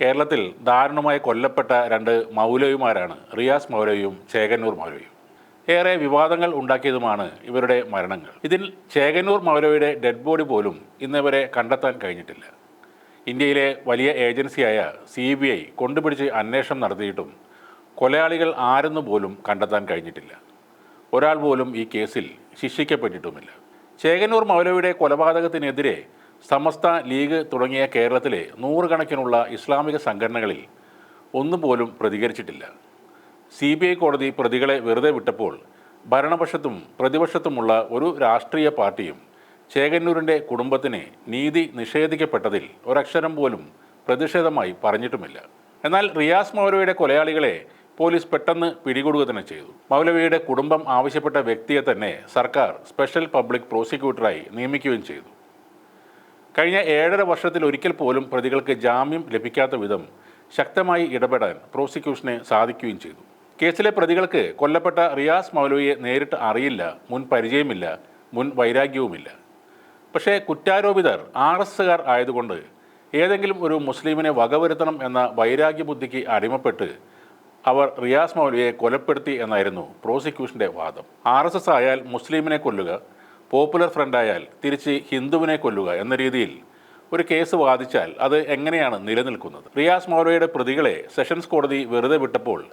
കേരളത്തിൽ ദാരുണമായി കൊല്ലപ്പെട്ട രണ്ട് മൗലവിമാരാണ് റിയാസ് മൗലവിയും ചേകന്നൂർ മൗലവിയും. ഏറെ വിവാദങ്ങൾ ഉണ്ടാക്കിയതുമാണ് ഇവരുടെ മരണങ്ങൾ. ഇതിൽ ചേകന്നൂർ മൗലവിയുടെ ഡെഡ് ബോഡി പോലും ഇന്നവരെ കണ്ടെത്താൻ കഴിഞ്ഞിട്ടില്ല. ഇന്ത്യയിലെ വലിയ ഏജൻസിയായ സി ബി ഐ കൊണ്ടുപിടിച്ച് അന്വേഷണം നടത്തിയിട്ടും കൊലയാളികൾ ആരെന്നു പോലും കണ്ടെത്താൻ കഴിഞ്ഞിട്ടില്ല. ഒരാൾ പോലും ഈ കേസിൽ ശിക്ഷിക്കപ്പെട്ടിട്ടുമില്ല. ചേകന്നൂർ മൗലവിയുടെ കൊലപാതകത്തിനെതിരെ സമസ്ത ലീഗ് തുടങ്ങിയ കേരളത്തിലെ നൂറുകണക്കിനുള്ള ഇസ്ലാമിക സംഘടനകളിൽ ഒന്നുപോലും പ്രതികരിച്ചിട്ടില്ല. സി ബി ഐ കോടതി പ്രതികളെ വെറുതെ വിട്ടപ്പോൾ ഭരണപക്ഷത്തും പ്രതിപക്ഷത്തുമുള്ള ഒരു രാഷ്ട്രീയ പാർട്ടിയും ചേകന്നൂരിന്റെ കുടുംബത്തിന് നീതി നിഷേധിക്കപ്പെട്ടതിൽ ഒരക്ഷരം പോലും പ്രതിഷേധമായി പറഞ്ഞിട്ടുമില്ല. എന്നാൽ റിയാസ് മൗലവിയുടെ കൊലയാളികളെ പോലീസ് പെട്ടെന്ന് പിടികൂടുക തന്നെ ചെയ്തു. മൗലവിയുടെ കുടുംബം ആവശ്യപ്പെട്ട വ്യക്തിയെ തന്നെ സർക്കാർ സ്പെഷ്യൽ പബ്ലിക് പ്രോസിക്യൂട്ടറായി നിയമിക്കുകയും ചെയ്തു. കഴിഞ്ഞ ഏഴര വർഷത്തിൽ ഒരിക്കൽ പോലും പ്രതികൾക്ക് ജാമ്യം ലഭിക്കാത്ത വിധം ശക്തമായി ഇടപെടാൻ പ്രോസിക്യൂഷനെ സാധിക്കുകയും ചെയ്തു. കേസിലെ പ്രതികൾക്ക് കൊല്ലപ്പെട്ട റിയാസ് മൗലവിയെ നേരിട്ട് അറിയില്ല മുൻ പരിചയമില്ല മുൻ വൈരാഗ്യവുമില്ല. പക്ഷേ കുറ്റാരോപിതർ ആർ എസ്സുകാർ ആയതുകൊണ്ട് ഏതെങ്കിലും ഒരു മുസ്ലിമിനെ വകവരുത്തണം എന്ന വൈരാഗ്യബുദ്ധിക്ക് അടിമപ്പെട്ട് അവർ റിയാസ് മൗലവിയെ കൊലപ്പെടുത്തി എന്നായിരുന്നു പ്രോസിക്യൂഷന്റെ വാദം. ആർ ആയാൽ മുസ്ലിമിനെ കൊല്ലുക പോപ്പുലർ ഫ്രണ്ടായാൽ തിരിച്ച് ഹിന്ദുവിനെ കൊല്ലുക എന്ന രീതിയിൽ ഒരു കേസ് വാദിച്ചാൽ അത് എങ്ങനെയാണ് നിലനിൽക്കുന്നത്? റിയാസ് മോലോയുടെ പ്രതികളെ സെഷൻസ് കോടതി വെറുതെ വിട്ടപ്പോൾ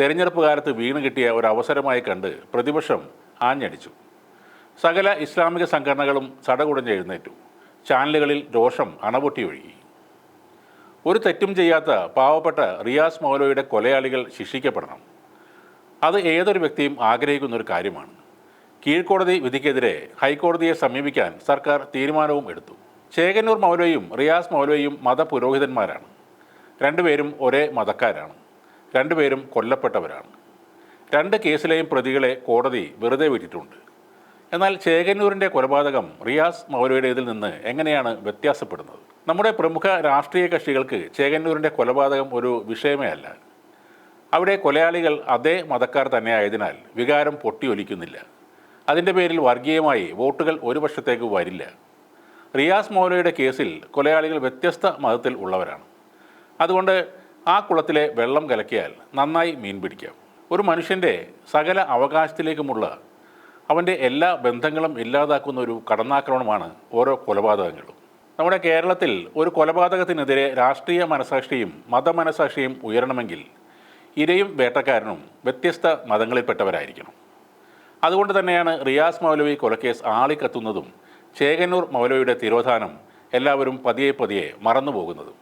തെരഞ്ഞെടുപ്പ് കാലത്ത് വീണ് കിട്ടിയ ഒരു അവസരമായി കണ്ട് പ്രതിപക്ഷം ആഞ്ഞടിച്ചു. സകല ഇസ്ലാമിക സംഘടനകളും ചടകുടഞ്ഞ് എഴുന്നേറ്റു ചാനലുകളിൽ രോഷം അണപൊട്ടിയൊഴുകി. ഒരു തെറ്റും ചെയ്യാത്ത പാവപ്പെട്ട റിയാസ് മോലോയുടെ കൊലയാളികൾ ശിക്ഷിക്കപ്പെടണം. അത് ഏതൊരു വ്യക്തിയും ആഗ്രഹിക്കുന്ന ഒരു കാര്യമാണ്. കീഴ്ക്കോടതി വിധിക്കെതിരെ ഹൈക്കോടതിയെ സമീപിക്കാൻ സർക്കാർ തീരുമാനവും എടുത്തു. ചേകന്നൂർ മൗലവിയും റിയാസ് മൗലവിയും മതപുരോഹിതന്മാരാണ്. രണ്ടുപേരും ഒരേ മതക്കാരാണ്. രണ്ടുപേരും കൊല്ലപ്പെട്ടവരാണ്. രണ്ട് കേസിലെയും പ്രതികളെ കോടതി വെറുതെ വിട്ടിട്ടുണ്ട്. എന്നാൽ ചേകന്നൂരിന്റെ കൊലപാതകം റിയാസ് മൗലവിയുടേതിൽ നിന്ന് എങ്ങനെയാണ് വ്യത്യാസപ്പെടുന്നത്? നമ്മുടെ പ്രമുഖ രാഷ്ട്രീയ കക്ഷികൾക്ക് ചേകന്നൂരിന്റെ കൊലപാതകം ഒരു വിഷയമേ അല്ല. അവിടെ കൊലയാളികൾ അതേ മതക്കാർ തന്നെയായതിനാൽ വികാരം പൊട്ടിയൊലിക്കുന്നില്ല. അതിന്റെ പേരിൽ വർഗീയമായി വോട്ടുകൾ ഒരു പക്ഷത്തേക്ക് വരില്ല. റിയാസ് മൗലയുടെ കേസിൽ കൊലയാളികൾ വ്യത്യസ്ത മതത്തിൽ ഉള്ളവരാണ്. അതുകൊണ്ട് ആ കുളത്തിലെ വെള്ളം കലക്കിയാൽ നന്നായി മീൻ പിടിക്കാം. ഒരു മനുഷ്യന്റെ സകല അവകാശത്തിലേക്കുമുള്ള അവന്റെ എല്ലാ ബന്ധങ്ങളും ഇല്ലാതാക്കുന്ന ഒരു കടന്നാക്രമണമാണ് ഓരോ കൊലപാതകങ്ങളും. നമ്മുടെ കേരളത്തിൽ ഒരു കൊലപാതകത്തിനെതിരെ രാഷ്ട്രീയ മനസാക്ഷിയും മതമനസാക്ഷിയും ഉയരണമെങ്കിൽ ഇരയും വേട്ടക്കാരനും വ്യത്യസ്ത മതങ്ങളിൽപ്പെട്ടവരായിരിക്കണം. അതുകൊണ്ട് തന്നെയാണ് റിയാസ് മൗലവി കൊലക്കേസ് ആളിക്കത്തുന്നതും ചേകന്നൂർ മൗലവിയുടെ തിരോധാനം എല്ലാവരും പതിയെ പതിയെ മറന്നു പോകുന്നതും